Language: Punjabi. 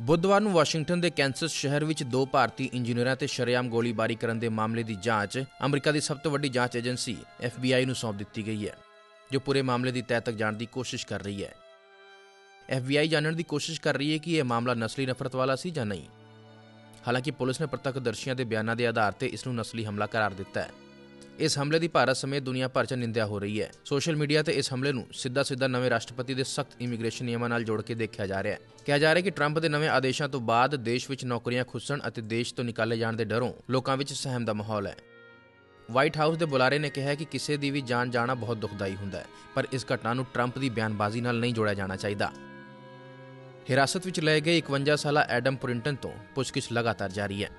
ਬੁੱਧਵਾਰ ਨੂੰ ਵਾਸ਼ਿੰਗਟਨ ਦੇ ਕੈਂਸਸ ਸ਼ਹਿਰ ਵਿੱਚ ਦੋ ਭਾਰਤੀ ਇੰਜੀਨੀਅਰਾਂ ਤੇ ਸ਼ਰੇਆਮ ਗੋਲੀਬਾਰੀ ਕਰਨ ਦੇ ਮਾਮਲੇ ਦੀ ਜਾਂਚ ਅਮਰੀਕਾ ਦੀ ਸਭ ਤੋਂ ਵੱਡੀ ਜਾਂਚ ਏਜੰਸੀ FBI ਨੂੰ ਸੌਂਪ ਦਿੱਤੀ ਗਈ ਹੈ, ਜੋ ਪੂਰੇ ਮਾਮਲੇ ਦੀ ਤਹਿ ਤੱਕ ਜਾਣ ਦੀ ਕੋਸ਼ਿਸ਼ ਕਰ ਰਹੀ ਹੈ। FBI ਜਾਣਨ ਦੀ ਕੋਸ਼ਿਸ਼ ਕਰ ਰਹੀ ਹੈ ਕਿ ਇਹ ਮਾਮਲਾ ਨਸਲੀ ਨਫ਼ਰਤ ਵਾਲਾ ਸੀ ਜਾਂ ਨਹੀਂ। ਹਾਲਾਂਕਿ ਪੁਲਿਸ ਨੇ ਪ੍ਰਤੱਖਦਰਸ਼ੀਆਂ ਦੇ ਬਿਆਨਾਂ ਦੇ ਆਧਾਰ ਤੇ ਇਸ ਨੂੰ ਨਸਲੀ ਹਮਲਾ ਕਰਾਰ ਦਿੱਤਾ ਹੈ। ਇਸ ਹਮਲੇ ਦੀ ਭਾਰਤ ਸਮੇਤ ਦੁਨੀਆ ਭਰ 'ਚ ਨਿੰਦਿਆ ਹੋ ਰਹੀ ਹੈ। ਸੋਸ਼ਲ ਮੀਡੀਆ ਤੇ ਇਸ ਹਮਲੇ ਨੂੰ ਸਿੱਧਾ-ਸਿੱਧਾ ਨਵੇਂ ਰਾਸ਼ਟਰਪਤੀ ਦੇ ਸਖਤ ਇਮੀਗ੍ਰੇਸ਼ਨ ਨਿਯਮਾਂ ਨਾਲ ਜੋੜ ਕੇ ਦੇਖਿਆ ਜਾ ਰਿਹਾ ਹੈ। ਕਿਹਾ ਜਾ ਰਿਹਾ ਹੈ ਕਿ ਟਰੰਪ ਦੇ ਨਵੇਂ ਆਦੇਸ਼ਾਂ ਤੋਂ ਬਾਅਦ ਦੇਸ਼ ਵਿੱਚ ਨੌਕਰੀਆਂ ਖੁੱਸਣ ਅਤੇ ਦੇਸ਼ ਤੋਂ ਨਿਕਾਲੇ ਜਾਣ ਦੇ ਡਰੋਂ ਲੋਕਾਂ ਵਿੱਚ ਸਹਿਮ ਦਾ ਮਾਹੌਲ ਹੈ। ਵਾਈਟ ਹਾਊਸ ਦੇ ਬੁਲਾਰੇ ਨੇ ਕਿਹਾ ਕਿ ਕਿਸੇ ਦੀ ਵੀ ਜਾਨ ਜਾਣਾ ਬਹੁਤ ਦੁਖਦਾਈ ਹੁੰਦਾ ਹੈ, ਪਰ ਇਸ ਘਟਨਾ ਨੂੰ ਟਰੰਪ ਦੀ ਬਿਆਨਬਾਜ਼ੀ ਨਾਲ ਨਹੀਂ ਜੋੜਿਆ ਜਾਣਾ ਚਾਹੀਦਾ। ਹਿਰਾਸਤ ਵਿੱਚ ਲਏ ਗਏ 51 ਸਾਲਾ ਐਡਮ ਪੁਰਿੰਟਨ ਤੋਂ ਪੁੱਛਗਿੱਛ ਲਗਾਤਾਰ ਜਾਰੀ ਹੈ।